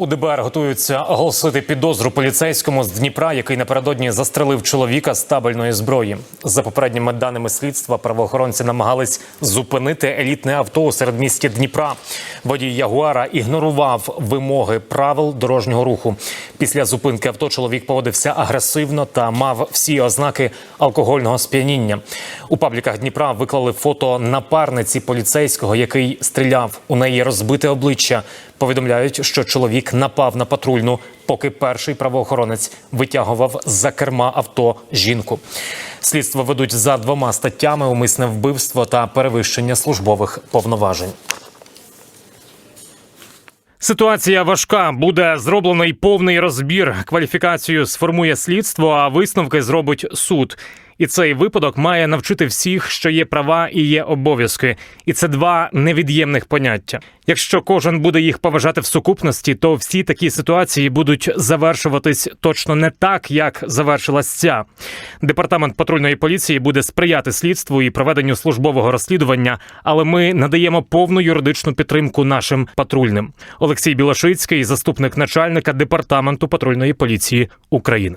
У ДБР готуються оголосити підозру поліцейському з Дніпра, який напередодні застрелив чоловіка з табельної зброї. За попередніми даними слідства, правоохоронці намагались зупинити елітне авто у середмісті Дніпра. Водій Ягуара ігнорував вимоги правил дорожнього руху. Після зупинки авто чоловік поводився агресивно та мав всі ознаки алкогольного сп'яніння. У пабліках Дніпра виклали фото напарниці поліцейського, який стріляв. У неї розбите обличчя. Повідомляють, що чоловік напав на патрульну, поки перший правоохоронець витягував з-за керма авто жінку. Слідство ведуть за двома статтями: умисне вбивство та перевищення службових повноважень. Ситуація важка. Буде зроблений повний розбір. Кваліфікацію сформує слідство, а висновки зробить суд. І цей випадок має навчити всіх, що є права і є обов'язки, і це два невід'ємних поняття. Якщо кожен буде їх поважати в сукупності, то всі такі ситуації будуть завершуватись точно не так, як завершилась ця. Департамент патрульної поліції буде сприяти слідству і проведенню службового розслідування, але ми надаємо повну юридичну підтримку нашим патрульним. Олексій Білошицький, заступник начальника департаменту патрульної поліції України.